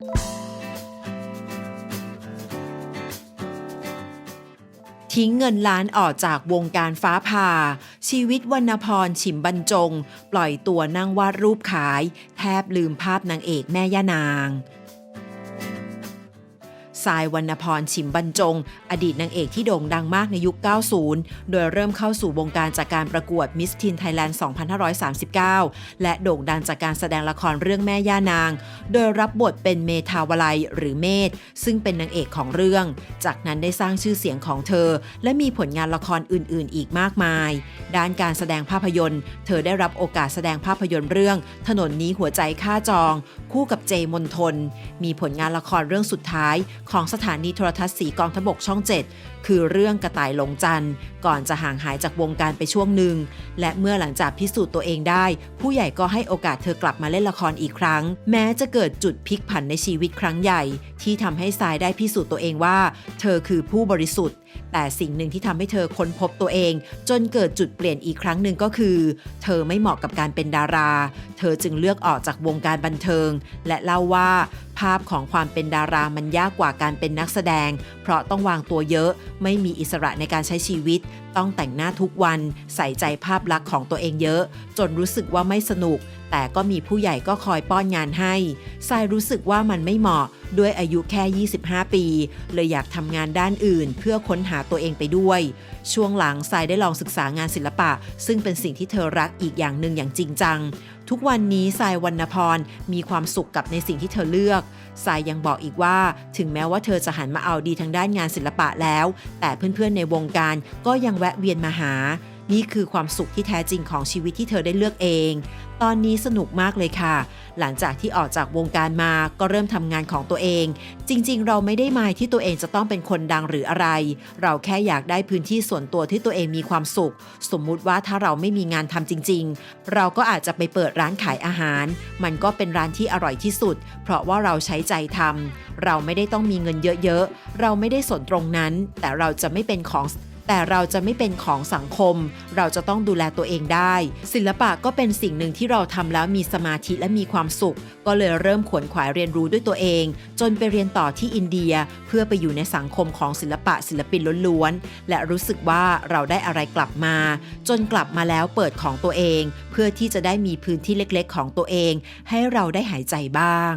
ทิ้งเงินล้านออกจากวงการฟ้าผ่า ชีวิตวรรณพรฉิมบรรจง ปล่อยตัวนั่งวาดรูปขาย แทบลืมภาพนางเอกแม่ย่านาง ทรายวรรณพรฉิมบรรจง อดีตนางเอกที่โด่งดังมากในยุค 90 โดยเริ่มเข้าสู่วงการจากการประกวดมิสทีนไทยแลนด์ 2539 และโด่งดังจากการแสดงละครเรื่องแม่ย่านาง โดยรับบทเป็นเมทาวลัยหรือเมธซึ่งเป็นนางเอกของเรื่อง จากนั้นได้สร้างชื่อเสียงของเธอ และมีผลงานละครอื่น ๆ อีกมากมายด้านการแสดงภาพยนตร์ เธอได้รับโอกาสแสดงภาพยนตร์เรื่อง ถนนนี้หัวใจค่าจอง คู่กับเจมนทน มีผลงานละครเรื่องสุดท้าย ของสถานีโทรทัศน์สีกองทบกช่อง 7 คือเรื่องกระต่ายหลงจันทร์ก่อนจะห่างหายจากวงการไปช่วงหนึ่ง และเมื่อหลังจากพิสูจน์ตัวเองได้ ผู้ใหญ่ก็ให้โอกาสเธอกลับมาเล่นละครอีกครั้ง แม้จะเกิดจุดพลิกผันในชีวิตครั้งใหญ่ ที่ทำให้ทรายได้พิสูจน์ตัวเองว่า เธอคือผู้บริสุทธิ์ แต่สิ่งหนึ่งที่ทำให้เธอค้นพบตัวเอง จนเกิดจุดเปลี่ยนอีกครั้งหนึ่งก็คือ เธอไม่เหมาะกับการเป็นดารา เธอจึงเลือกออกจากวงการบันเทิง และเล่าว่าภาพของความเป็นดารามันยากกว่าการเป็นนักแสดง เพราะต้องวางตัวเยอะ ไม่มีอิสระในการใช้ชีวิต ต้องแต่งหน้าทุกวัน ใส่ใจภาพลักษณ์ของตัวเองเยอะ จนรู้สึกว่าไม่สนุก แต่ก็มีผู้ใหญ่ก็คอยป้อนงานให้ทรายรู้สึกว่ามันไม่เหมาะด้วยอายุแค่ 25 ปี เลยอยากทำงานด้านอื่น เพื่อค้นหาตัวเองไปด้วย ช่วงหลังทรายได้ลองศึกษางานศิลปะ ซึ่งเป็นสิ่งที่เธอรักอีกอย่างหนึ่งอย่างจริงจัง ทุกวันนี้ทรายวรรณพรมีความสุขกับในสิ่งที่เธอเลือกทรายยังบอกอีกว่า ถึงแม้ว่าเธอจะหันมาเอาดีทางด้านงานศิลปะแล้ว แต่เพื่อนๆในวงการก็ยังแวะเวียนมาหา นี่คือความสุขที่แท้จริงของชีวิตที่เธอได้เลือกเอง ตอนนี้สนุกมากเลยค่ะ หลังจากที่ออกจากวงการมาก็เริ่มทำงานของตัวเอง จริงๆ เราไม่ได้หมายที่ตัวเองจะต้องเป็นคนดังหรืออะไร เราแค่อยากได้พื้นที่ส่วนตัวที่ตัวเองมีความสุข สมมุติว่าถ้าเราไม่มีงานทำจริง ๆ เราก็อาจจะไปเปิดร้านขายอาหาร มันก็เป็นร้านที่อร่อยที่สุด เพราะว่าเราใช้ใจทำเราไม่ได้ต้องมีเงินเยอะๆ เราไม่ได้สนตรงนั้น แต่เราจะไม่เป็นของ แต่เราจะไม่เป็นของสังคม เราจะต้องดูแลตัวเองได้ ศิลปะก็เป็นสิ่งหนึ่งที่เราทำแล้วมีสมาธิและมีความสุข ก็เลยเริ่มขวนขวายเรียนรู้ด้วยตัวเอง จนไปเรียนต่อที่อินเดียเพื่อไปอยู่ในสังคมของศิลปะศิลปินล้วนๆและรู้สึกว่าเราได้อะไรกลับมา จนกลับมาแล้วเปิดของตัวเอง เพื่อที่จะได้มีพื้นที่เล็กๆ ของตัวเอง ให้เราได้หายใจบ้าง